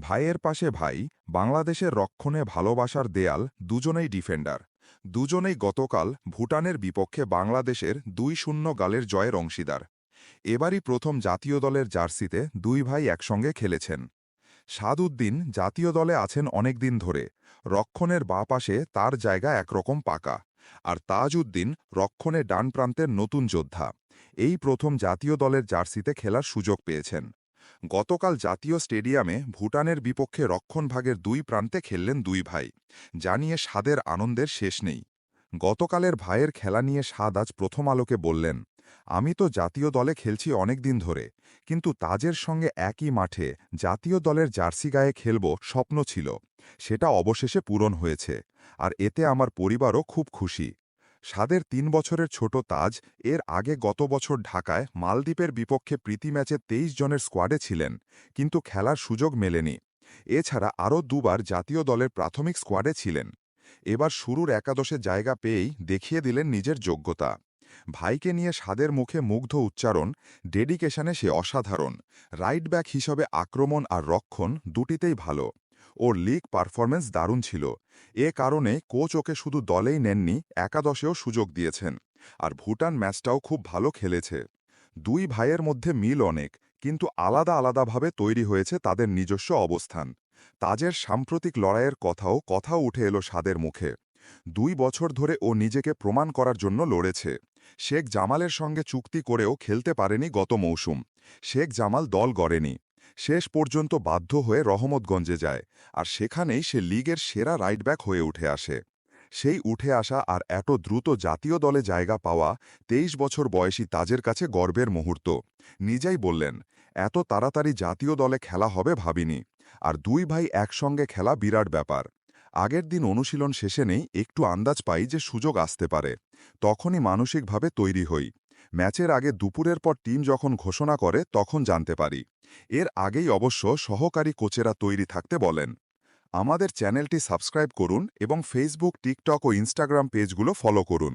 ভাইয়ের পাশে ভাই বাংলাদেশের রক্ষণে ভালোবাসার দেয়াল দুজনেই ডিফেন্ডার। দুজনেই গতকাল ভুটানের বিপক্ষে বাংলাদেশের দুই শূন্য গালের জয়ের অংশীদার। এবারই প্রথম জাতীয় দলের জার্সিতে দুই ভাই একসঙ্গে খেলেছেন। সাদউদ্দিন জাতীয় দলে আছেন অনেকদিন ধরে। রক্ষণের বাঁ পাশে তার জায়গা একরকম পাকা। আর তাজউদ্দিন রক্ষণে ডান প্রান্তের নতুন যোদ্ধা। এই প্রথম জাতীয় দলের জার্সিতে খেলার সুযোগ পেয়েছেন। গতকাল জাতীয় স্টেডিয়ামে ভুটানের বিপক্ষে রক্ষণভাগের দুই প্রান্তে খেললেন দুই ভাই, যা নিয়ে স্বাদের আনন্দের শেষ নেই। গতকালের ভাইয়ের খেলা নিয়ে স্বাদ আজ প্রথম আলোকে বললেন, আমি তো জাতীয় দলে খেলছি অনেক দিন ধরে, কিন্তু তাজের সঙ্গে একই মাঠে জাতীয় দলের জার্সি গায়ে খেলব স্বপ্ন ছিল, সেটা অবশেষে পূরণ হয়েছে, আর এতে আমার পরিবারও খুব খুশি। সাদের তিন বছরের ছোট তাজ এর আগে গত বছর ঢাকায় মালদ্বীপের বিপক্ষে প্রীতি ম্যাচে তেইশ জনের স্কোয়াডে ছিলেন, কিন্তু খেলার সুযোগ মেলেনি। এছাড়া আরও দুবার জাতীয় দলের প্রাথমিক স্কোয়াডে ছিলেন। এবার শুরুর একাদশে জায়গা পেয়েই দেখিয়ে দিলেন নিজের যোগ্যতা। ভাইকে নিয়ে স্বাদের মুখে মুগ্ধ উচ্চারণ, ডেডিকেশনে সে অসাধারণ। রাইট ব্যাক হিসাবে আক্রমণ আর রক্ষণ দুটিতেই ভালো। ওর লিগ পারফরম্যান্স দারুণ ছিল। এ কারণে কোচ ওকে শুধু দলেই নেননি, একাদশেও সুযোগ দিয়েছেন। আর ভুটান ম্যাচটাও খুব ভালো খেলেছে। দুই ভাইয়ের মধ্যে মিল অনেক, কিন্তু আলাদা আলাদাভাবে তৈরি হয়েছে তাদের নিজস্ব অবস্থান। তাজের সাম্প্রতিক লড়াইয়ের কথাও কথাও উঠে এলো সাদের মুখে। দুই বছর ধরে ও নিজেকে প্রমাণ করার জন্য লড়েছে। শেখ জামালের সঙ্গে চুক্তি করেও খেলতে পারেনি গত মৌসুম। শেখ জামাল দল গড়েনি। শেষ পর্যন্ত বাধ্য হয়ে রহমতগঞ্জে যায়, আর সেখানেই সে লিগের সেরা রাইট ব্যাক হয়ে উঠে আসে। সেই উঠে আসা আর এত দ্রুত জাতীয় দলে জায়গা পাওয়া তেইশ বছর বয়সী তাজের কাছে গর্বের মুহূর্ত। নিজেই বললেন, এত তাড়াতাড়ি জাতীয় দলে খেলা হবে ভাবিনি, আর দুই ভাই একসঙ্গে খেলা বিরাট ব্যাপার। আগের দিন অনুশীলন শেষে নেই, একটু আন্দাজ পাই যে সুযোগ আসতে পারে। তখনই মানসিকভাবে তৈরি হই। ম্যাচের আগে দুপুরের পর টিম যখন ঘোষণা করে, তখন জানতে পারি। এর আগেই অবশ্য সহকারী কোচেরা তৈরি থাকতে বলেন। আমাদের চ্যানেলটি সাবস্ক্রাইব করুন এবং ফেসবুক টিকটক ও ইনস্টাগ্রাম পেজগুলো ফলো করুন।